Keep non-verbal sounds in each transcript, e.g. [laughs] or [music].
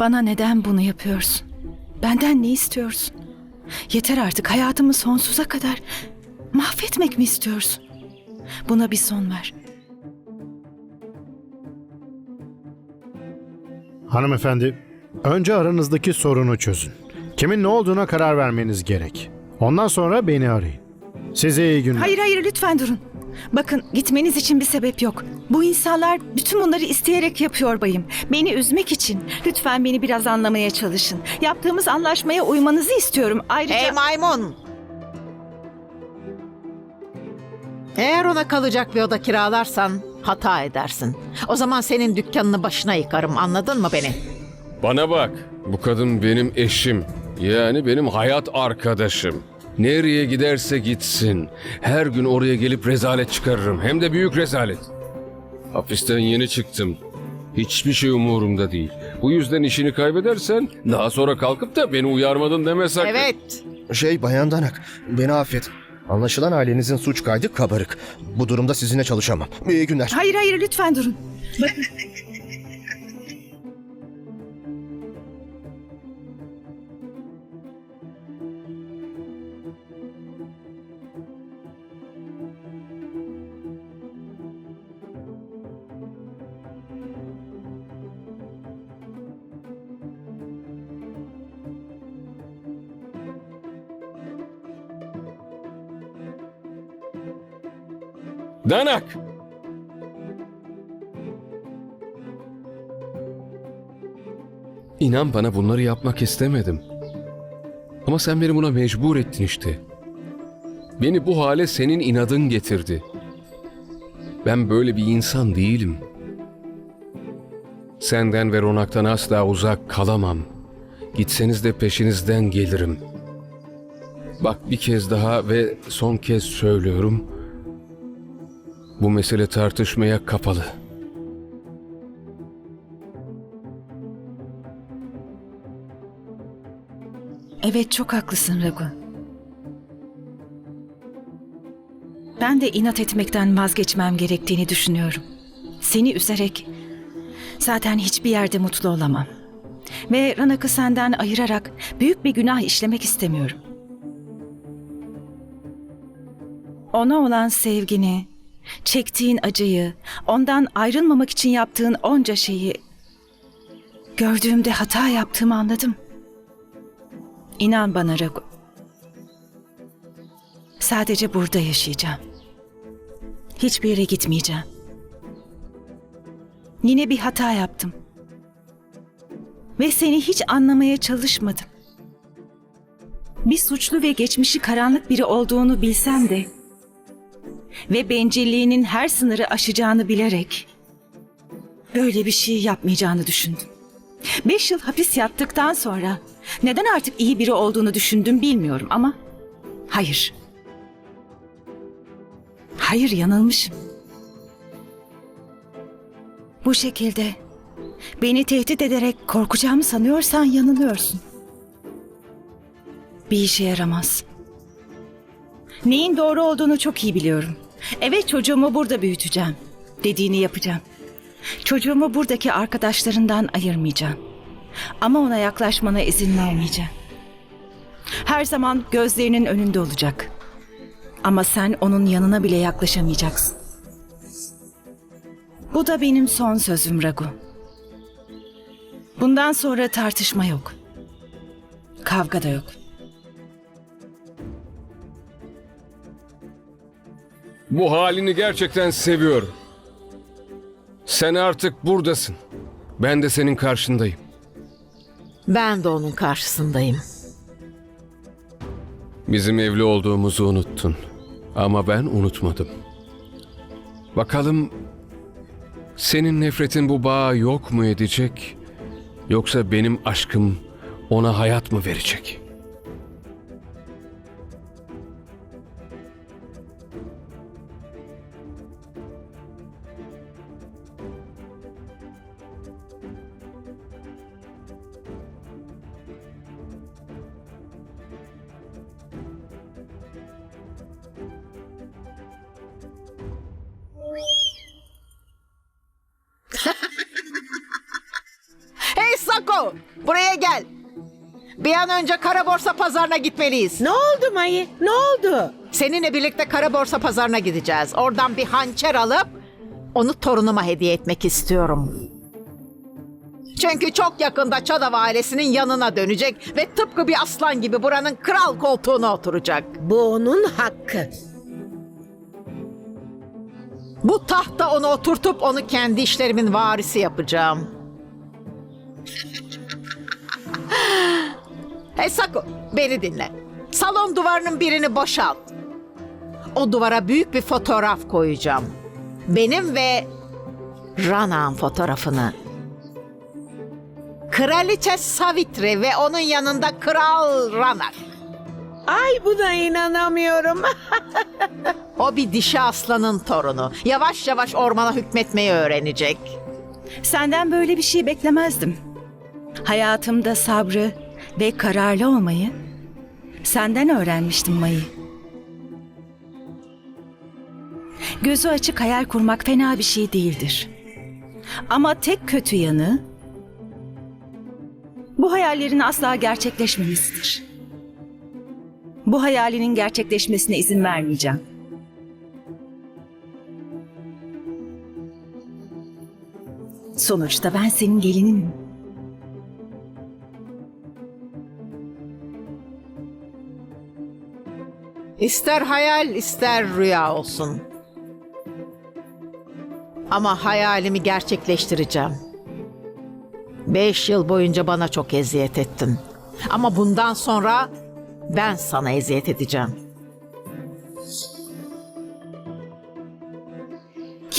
Bana neden bunu yapıyorsun? Benden ne istiyorsun? Yeter artık hayatımı sonsuza kadar mahvetmek mi istiyorsun? Buna bir son ver. Hanımefendi, önce aranızdaki sorunu çözün. Kimin ne olduğuna karar vermeniz gerek. Ondan sonra beni arayın. Size iyi günler. Hayır hayır lütfen durun. Bakın gitmeniz için bir sebep yok. Bu insanlar bütün bunları isteyerek yapıyor bayım. Beni üzmek için. Lütfen beni biraz anlamaya çalışın. Yaptığımız anlaşmaya uymanızı istiyorum. Ayrıca... Hey maymun! Eğer ona kalacak bir oda kiralarsan hata edersin. O zaman senin dükkanını başına yıkarım anladın mı beni? Bana bak, bu kadın benim eşim. Yani benim hayat arkadaşım. Nereye giderse gitsin. Her gün oraya gelip rezalet çıkarırım. Hem de büyük rezalet. Hapisten yeni çıktım. Hiçbir şey umurumda değil. Bu yüzden işini kaybedersen daha sonra kalkıp da beni uyarmadın deme sakın. Evet. Şey Bayan Danak, beni affet. Anlaşılan ailenizin suç kaydı kabarık. Bu durumda sizinle çalışamam. İyi günler. Hayır hayır lütfen durun. [laughs] Danak! İnan bana bunları yapmak istemedim. Ama sen beni buna mecbur ettin işte. Beni bu hale senin inadın getirdi. Ben böyle bir insan değilim. Senden ve Ronak'tan asla uzak kalamam. Gitseniz de peşinizden gelirim. Bak bir kez daha ve son kez söylüyorum. Bu mesele tartışmaya kapalı. Evet çok haklısın Ragu. Ben de inat etmekten vazgeçmem gerektiğini düşünüyorum. Seni üzerek zaten hiçbir yerde mutlu olamam. Ve Ranak'ı senden ayırarak büyük bir günah işlemek istemiyorum. Ona olan sevgini, çektiğin acıyı, ondan ayrılmamak için yaptığın onca şeyi gördüğümde hata yaptığımı anladım. İnan bana Ragu. Sadece burada yaşayacağım. Hiçbir yere gitmeyeceğim. Yine bir hata yaptım. Ve seni hiç anlamaya çalışmadım. Bir suçlu ve geçmişi karanlık biri olduğunu bilsem de ve bencilliğinin her sınırı aşacağını bilerek böyle bir şey yapmayacağını düşündüm. Beş yıl hapis yattıktan sonra neden artık iyi biri olduğunu düşündüm bilmiyorum ama hayır. Hayır yanılmışım. Bu şekilde beni tehdit ederek korkacağımı sanıyorsan yanılıyorsun. Bir işe yaramaz. Neyin doğru olduğunu çok iyi biliyorum. Evet çocuğumu burada büyüteceğim. Dediğini yapacağım. Çocuğumu buradaki arkadaşlarından ayırmayacağım. Ama ona yaklaşmana izin vermeyeceğim. Her zaman gözlerinin önünde olacak. Ama sen onun yanına bile yaklaşamayacaksın. Bu da benim son sözüm Ragu. Bundan sonra tartışma yok. Kavga da yok. Bu halini gerçekten seviyorum. Sen artık buradasın. Ben de senin karşındayım. Ben de onun karşısındayım. Bizim evli olduğumuzu unuttun. Ama ben unutmadım. Bakalım senin nefretin bu bağı yok mu edecek? Yoksa benim aşkım ona hayat mı verecek? [laughs] Hey Sako! Buraya gel. Bir an önce kara borsa pazarına gitmeliyiz. Ne oldu Mayı? Ne oldu? Seninle birlikte kara borsa pazarına gideceğiz. Oradan bir hançer alıp onu torunuma hediye etmek istiyorum. Çünkü çok yakında Çadav ailesinin yanına dönecek ve tıpkı bir aslan gibi buranın kral koltuğuna oturacak. Bu onun hakkı. Bu tahta onu oturtup onu kendi işlerimin varisi yapacağım. [laughs] hey Saku, beni dinle. Salon duvarının birini boşalt. O duvara büyük bir fotoğraf koyacağım. Benim ve Rana'nın fotoğrafını. Kraliçe Savitri ve onun yanında Kral Ranar. Ay buna inanamıyorum. [laughs] O bir dişi aslanın torunu. Yavaş yavaş ormana hükmetmeyi öğrenecek. Senden böyle bir şey beklemezdim. Hayatımda sabrı ve kararlı olmayı senden öğrenmiştim Mayı. Gözü açık hayal kurmak fena bir şey değildir. Ama tek kötü yanı bu hayallerin asla gerçekleşmemesidir. Bu hayalinin gerçekleşmesine izin vermeyeceğim. Sonuçta ben senin gelininim. İster hayal ister rüya olsun. Ama hayalimi gerçekleştireceğim. Beş yıl boyunca bana çok eziyet ettin. Ama bundan sonra ben sana eziyet edeceğim.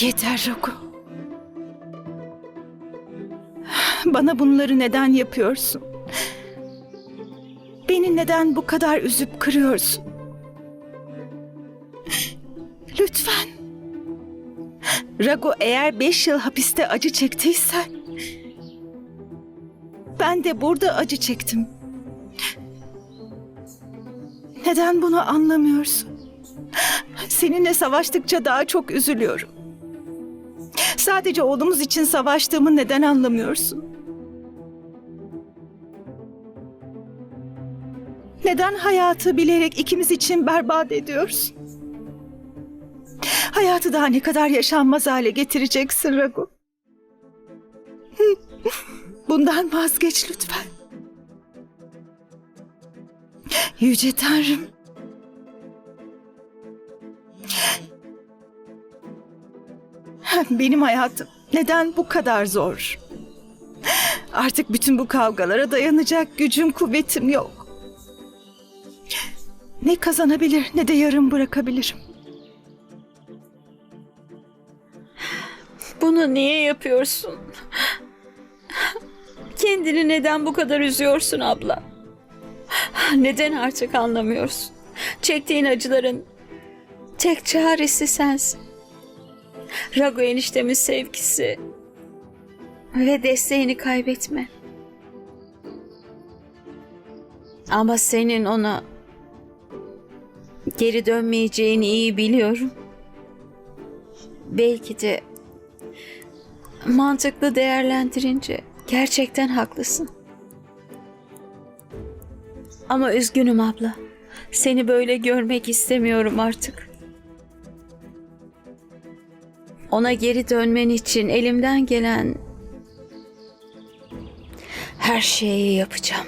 Yeter Roku. Bana bunları neden yapıyorsun? Beni neden bu kadar üzüp kırıyorsun? Lütfen. Rago eğer beş yıl hapiste acı çektiysen... Ben de burada acı çektim. Neden bunu anlamıyorsun? Seninle savaştıkça daha çok üzülüyorum. Sadece oğlumuz için savaştığımı neden anlamıyorsun? Neden hayatı bilerek ikimiz için berbat ediyorsun? Hayatı daha ne kadar yaşanmaz hale getireceksin Ragu. Bundan vazgeç lütfen. Yüce Tanrım. Benim hayatım neden bu kadar zor? Artık bütün bu kavgalara dayanacak gücüm, kuvvetim yok. Ne kazanabilir ne de yarım bırakabilirim. Bunu niye yapıyorsun? Kendini neden bu kadar üzüyorsun abla? [laughs] Neden artık anlamıyorsun? Çektiğin acıların tek çaresi sensin. Rago eniştemin sevgisi ve desteğini kaybetme. Ama senin ona geri dönmeyeceğini iyi biliyorum. Belki de mantıklı değerlendirince gerçekten haklısın. Ama üzgünüm abla. Seni böyle görmek istemiyorum artık. Ona geri dönmen için elimden gelen her şeyi yapacağım.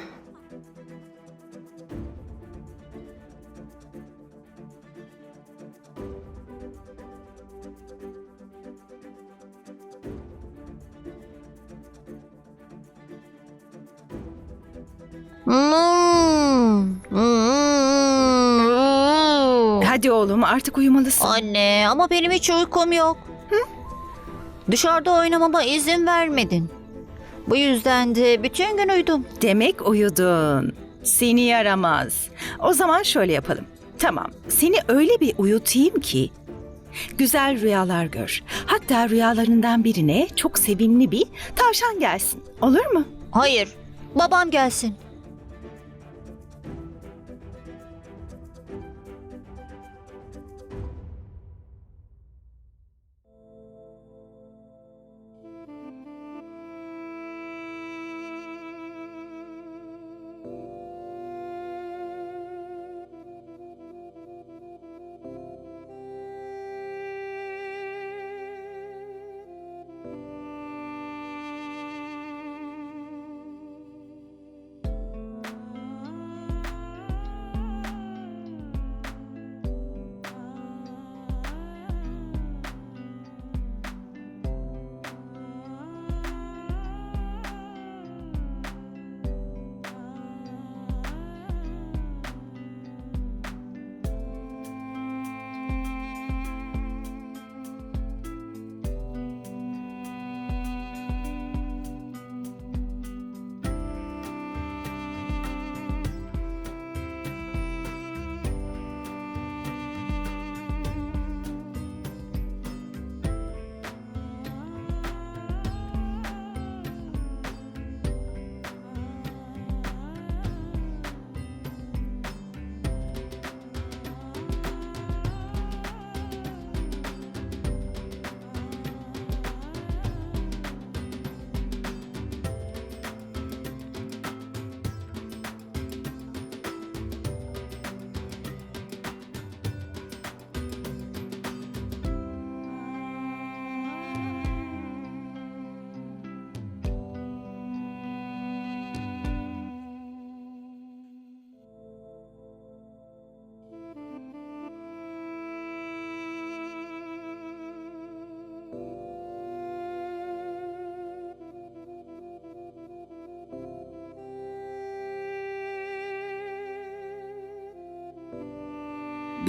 Hadi oğlum artık uyumalısın. Anne ama benim hiç uykum yok. Dışarıda oynamama izin vermedin. Bu yüzden de bütün gün uyudum. Demek uyudun. Seni yaramaz. O zaman şöyle yapalım. Tamam, seni öyle bir uyutayım ki güzel rüyalar gör. Hatta rüyalarından birine çok sevimli bir tavşan gelsin. Olur mu? Hayır, babam gelsin.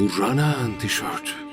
Bu Rana'nın tişörtü.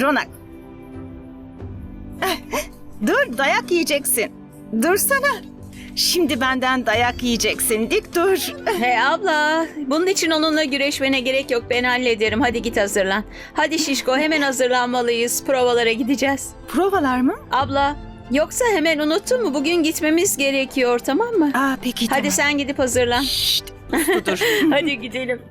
Ronak. Dur dayak yiyeceksin. Dursana. Şimdi benden dayak yiyeceksin. Dik dur. Hey abla, bunun için onunla güreşmene gerek yok. Ben hallederim. Hadi git hazırlan. Hadi Şişko, hemen hazırlanmalıyız. Provalara gideceğiz. Provalar mı? Abla, yoksa hemen unuttun mu? Bugün gitmemiz gerekiyor, tamam mı? Aa peki Hadi tamam. sen gidip hazırlan. Şşt, dur. [laughs] Hadi gidelim.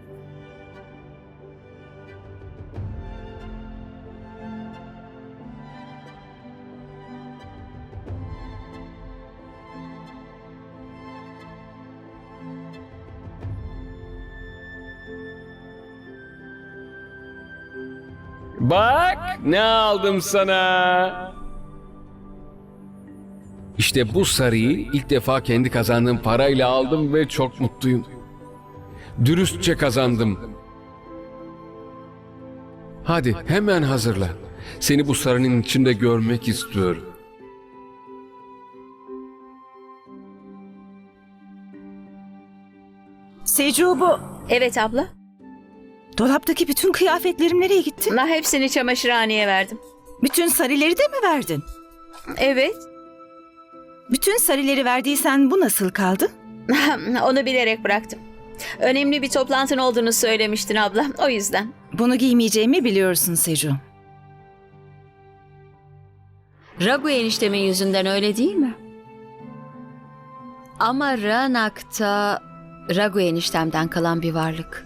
Bak ne aldım sana. İşte bu sarıyı ilk defa kendi kazandığım parayla aldım ve çok mutluyum. Dürüstçe kazandım. Hadi hemen hazırla. Seni bu sarının içinde görmek istiyorum. Secu bu. Evet abla. Dolaptaki bütün kıyafetlerim nereye gitti? La hepsini çamaşırhaneye verdim. Bütün sarileri de mi verdin? Evet. Bütün sarileri verdiysen bu nasıl kaldı? [laughs] Onu bilerek bıraktım. Önemli bir toplantın olduğunu söylemiştin abla. O yüzden. Bunu giymeyeceğimi biliyorsun Secu. Ragu eniştemin yüzünden öyle değil mi? Ama Ranak'ta Ragu eniştemden kalan bir varlık.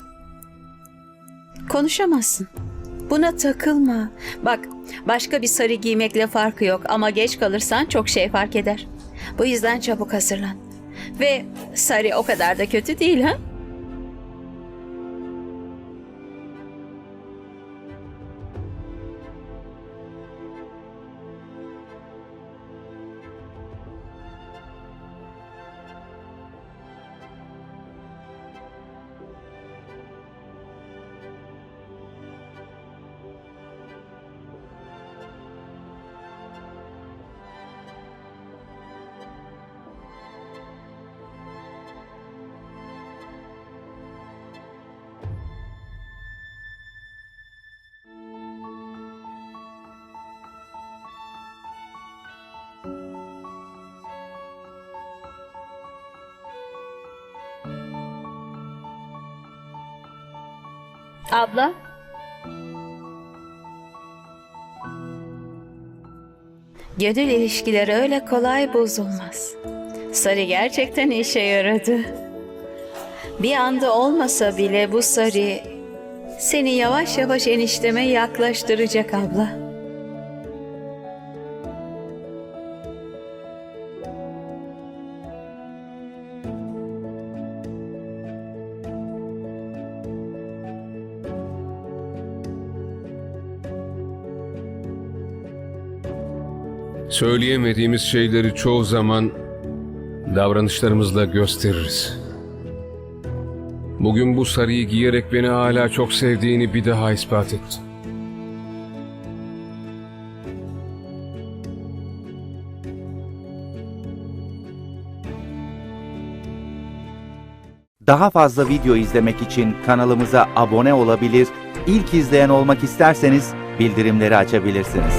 Konuşamazsın. Buna takılma. Bak, başka bir sarı giymekle farkı yok ama geç kalırsan çok şey fark eder. Bu yüzden çabuk hazırlan. Ve sarı o kadar da kötü değil ha? Abla. Gönül ilişkileri öyle kolay bozulmaz. Sarı gerçekten işe yaradı. Bir anda olmasa bile bu sarı seni yavaş yavaş enişteme yaklaştıracak abla. Söyleyemediğimiz şeyleri çoğu zaman davranışlarımızla gösteririz. Bugün bu sarıyı giyerek beni hala çok sevdiğini bir daha ispat etti. Daha fazla video izlemek için kanalımıza abone olabilir, ilk izleyen olmak isterseniz bildirimleri açabilirsiniz.